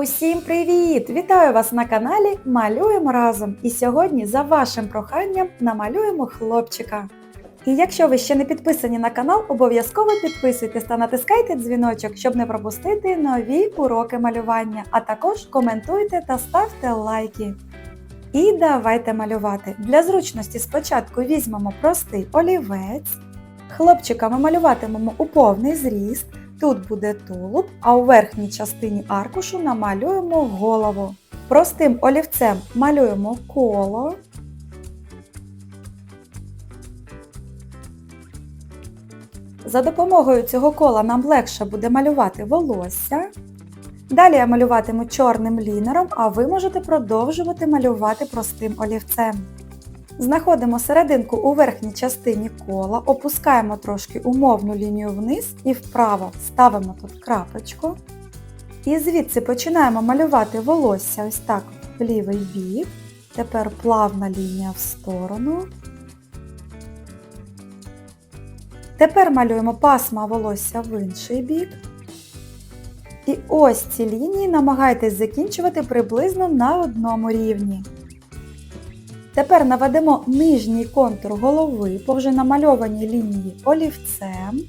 Усім привіт! Вітаю вас на каналі Малюємо разом. І сьогодні за вашим проханням намалюємо хлопчика. І якщо ви ще не підписані на канал, обов'язково підписуйтесь та натискайте дзвіночок, щоб не пропустити нові уроки малювання, а також коментуйте та ставте лайки. І давайте малювати. Для зручності спочатку візьмемо простий олівець. Хлопчика ми малюватимемо у повний зріст. Тут буде тулуб, а у верхній частині аркушу намалюємо голову. Простим олівцем малюємо коло. За допомогою цього кола нам легше буде малювати волосся. Далі я малюватиму чорним лінером, а ви можете продовжувати малювати простим олівцем. Знаходимо серединку у верхній частині кола, опускаємо трошки умовну лінію вниз і вправо ставимо тут крапочку. І звідси починаємо малювати волосся ось так в лівий бік. Тепер плавна лінія в сторону. Тепер малюємо пасма волосся в інший бік. І ось ці лінії намагайтесь закінчувати приблизно на одному рівні. Тепер наведемо нижній контур голови по вже намальованій лінії олівцем.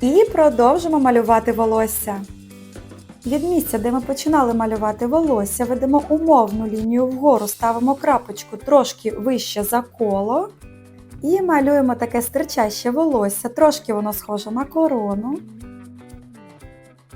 І продовжимо малювати волосся. Від місця, де ми починали малювати волосся, ведемо умовну лінію вгору, ставимо крапочку трошки вище за коло. І малюємо таке стирчаще волосся, трошки воно схоже на корону.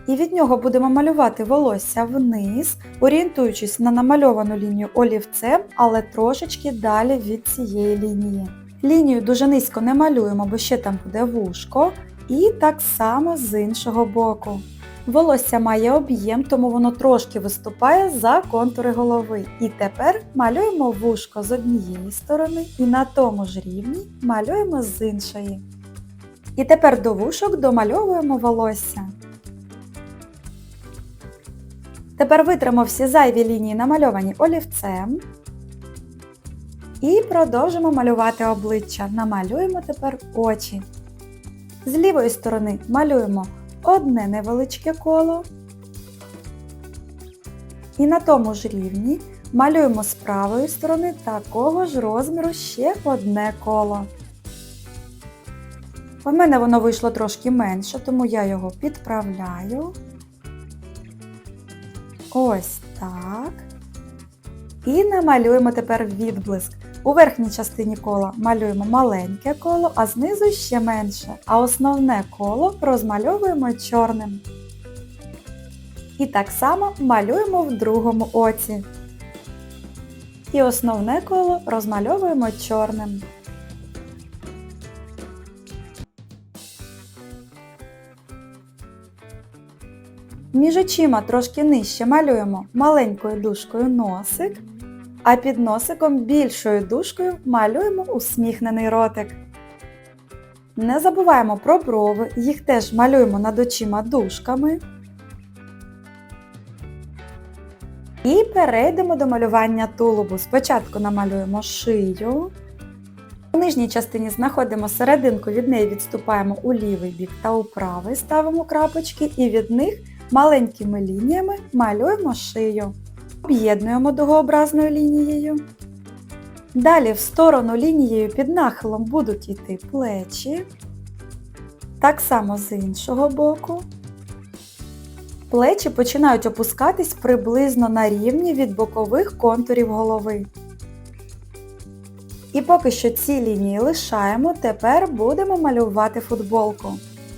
І від нього будемо малювати волосся вниз, орієнтуючись на намальовану лінію олівцем, але трошечки далі від цієї лінії. Лінію дуже низько не малюємо, бо ще там буде вушко. І так само з іншого боку. Волосся має об'єм, тому воно трошки виступає за контури голови. І тепер малюємо вушко з однієї сторони і на тому ж рівні малюємо з іншої. І тепер до вушок домальовуємо волосся. Тепер витримо всі зайві лінії, намальовані олівцем. І продовжимо малювати обличчя. Намалюємо тепер очі. З лівої сторони малюємо одне невеличке коло. І на тому ж рівні малюємо з правої сторони такого ж розміру ще одне коло. У мене воно вийшло трошки менше, тому я його підправляю. Ось так. І намалюємо тепер відблиск. У верхній частині кола малюємо маленьке коло, а знизу ще менше. А основне коло розмальовуємо чорним. І так само малюємо в другому оці. І основне коло розмальовуємо чорним. Між очима трошки нижче малюємо маленькою дужкою носик, а під носиком більшою дужкою малюємо усміхнений ротик. Не забуваємо про брови, їх теж малюємо над очима дужками. І перейдемо до малювання тулубу. Спочатку намалюємо шию. У нижній частині знаходимо серединку, від неї відступаємо у лівий бік та у правий ставимо крапочки і від них маленькими лініями малюємо шию. Об'єднуємо дугообразною лінією. Далі в сторону лінією під нахилом будуть йти плечі. Так само з іншого боку. Плечі починають опускатись приблизно на рівні від бокових контурів голови. І поки що ці лінії лишаємо, тепер будемо малювати футболку.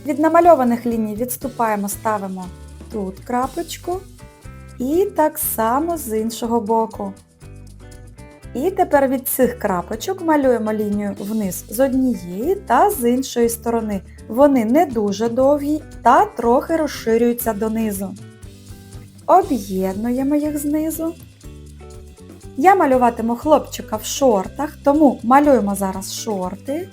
Від намальованих ліній відступаємо, ставимо тут крапочку. І так само з іншого боку. І тепер від цих крапочок малюємо лінію вниз з однієї та з іншої сторони. Вони не дуже довгі та трохи розширюються донизу. Об'єднуємо їх знизу. Я малюватиму хлопчика в шортах, тому малюємо зараз шорти.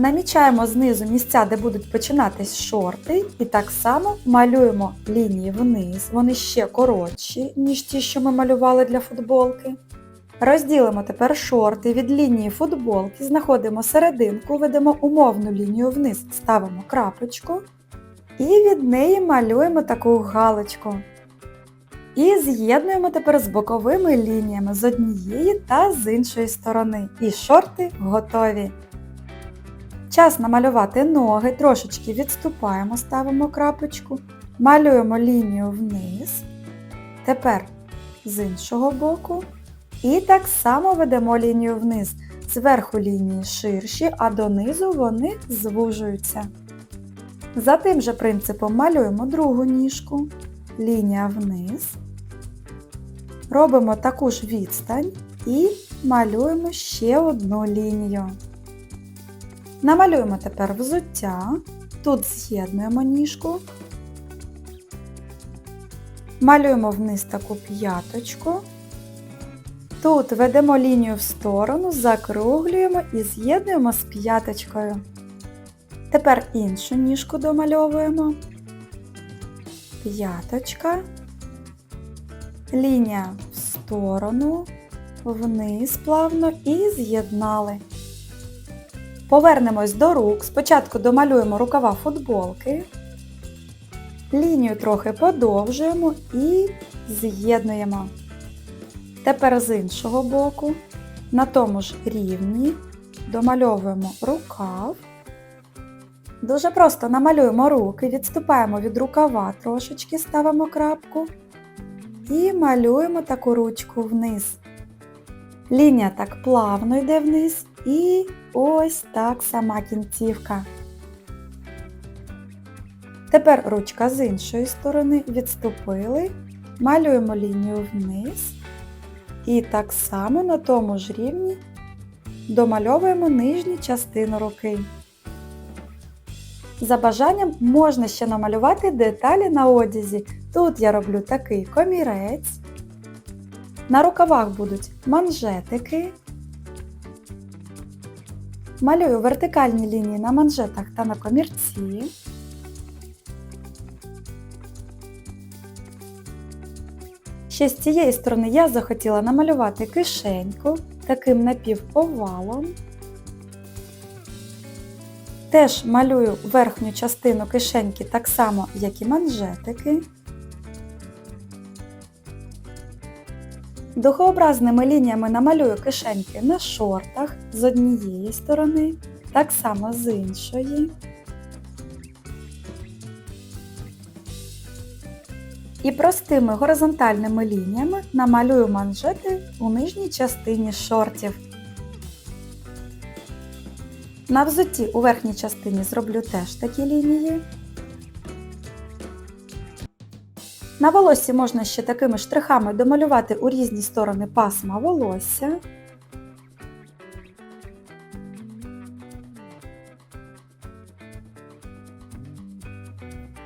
Намічаємо знизу місця, де будуть починатись шорти, і так само малюємо лінії вниз, вони ще коротші, ніж ті, що ми малювали для футболки. Розділимо тепер шорти від лінії футболки, знаходимо серединку, ведемо умовну лінію вниз, ставимо крапочку І від неї малюємо таку галочку. І з'єднуємо тепер з боковими лініями з однієї та з іншої сторони. І шорти готові. Час намалювати ноги, трошечки відступаємо, ставимо крапочку, малюємо лінію вниз. Тепер з іншого боку. І так само ведемо лінію вниз. Зверху лінії ширші, а донизу вони звужуються. За тим же принципом малюємо другу ніжку, лінія вниз. Робимо таку ж відстань і малюємо ще одну лінію. Намалюємо тепер взуття. Тут з'єднуємо ніжку. Малюємо вниз таку п'яточку. Тут ведемо лінію в сторону, закруглюємо і з'єднуємо з п'яточкою. Тепер іншу ніжку домальовуємо. П'яточка. Лінія в сторону, вниз плавно і з'єднали. Повернемось до рук. Спочатку домалюємо рукава футболки. Лінію трохи подовжуємо і з'єднуємо. Тепер з іншого боку, на тому ж рівні, домальовуємо рукав. Дуже просто намалюємо руки, відступаємо від рукава трошечки, ставимо крапку і малюємо таку ручку вниз. Лінія так плавно йде вниз і ось так сама кінцівка. Тепер ручка з іншої сторони відступили, малюємо лінію вниз і так само на тому ж рівні домальовуємо нижню частину руки. За бажанням можна ще намалювати деталі на одязі. Тут я роблю такий комірець. На рукавах будуть манжетики. Малюю вертикальні лінії на манжетах та на комірці. Ще з цієї сторони я захотіла намалювати кишеньку таким напівовалом. Теж малюю верхню частину кишеньки так само, як і манжетики. Духообразними лініями намалюю кишеньки на шортах з однієї сторони, так само з іншої. І простими горизонтальними лініями намалюю манжети у нижній частині шортів. На взутті у верхній частині зроблю теж такі лінії. На волоссі можна ще такими штрихами домалювати у різні сторони пасма волосся.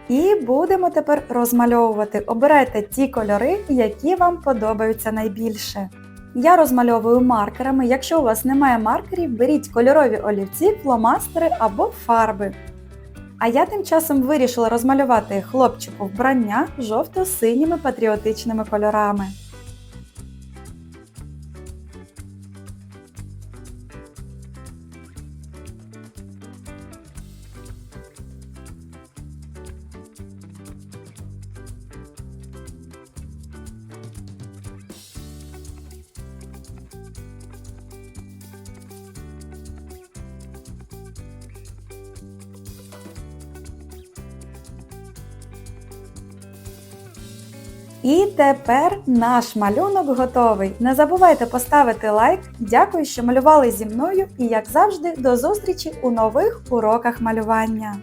І будемо тепер розмальовувати. Обирайте ті кольори, які вам подобаються найбільше. Я розмальовую маркерами. Якщо у вас немає маркерів, беріть кольорові олівці, фломастери або фарби. А я тим часом вирішила розмалювати хлопчику вбрання жовто-синіми патріотичними кольорами. І тепер наш малюнок готовий. Не забувайте поставити лайк. Дякую, що малювали зі мною і, як завжди, до зустрічі у нових уроках малювання.